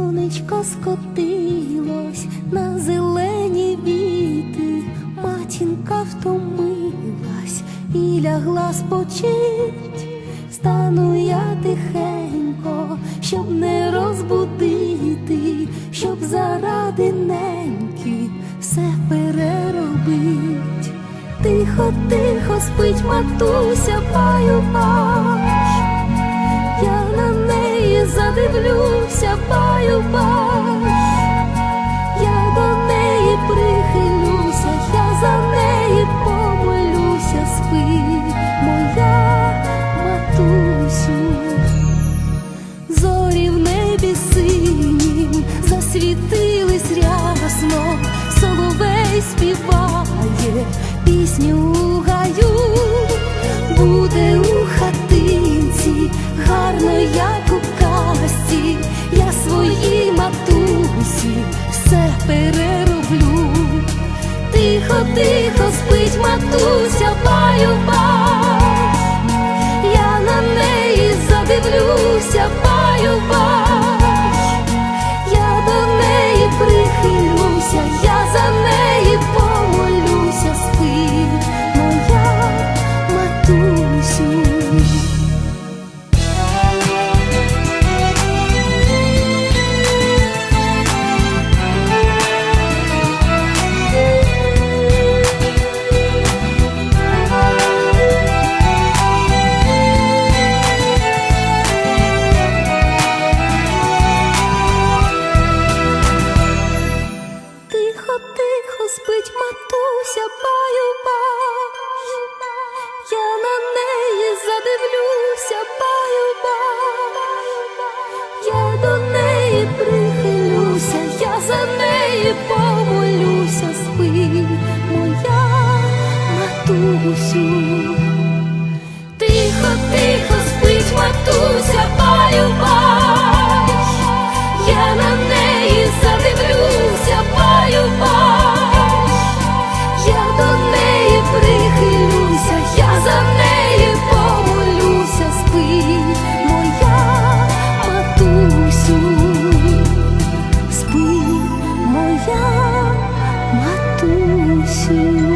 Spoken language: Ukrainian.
сонечко скотилось на зелені віти, матінка втомилась і лягла спочить, стану я тихенько, щоб не розбудити, щоб заради неньки все переробить. Тихо, тихо, спить матуся, баю-баю задивлюся, паю бач. Я до неї прихилюся, я за неї помолюся, спи, моя матусю. Зорі в небі синім засвітились рясно, соловей співає, пісню все перероблю. Тихо, тихо спить матуся, спить матуся, баю бач. Я на неї задивлюся, баю бач. Я до неї прихилюся, я за неї помолюся, спи, моя матусю. Тихо, тихо спить матуся, баю матусі.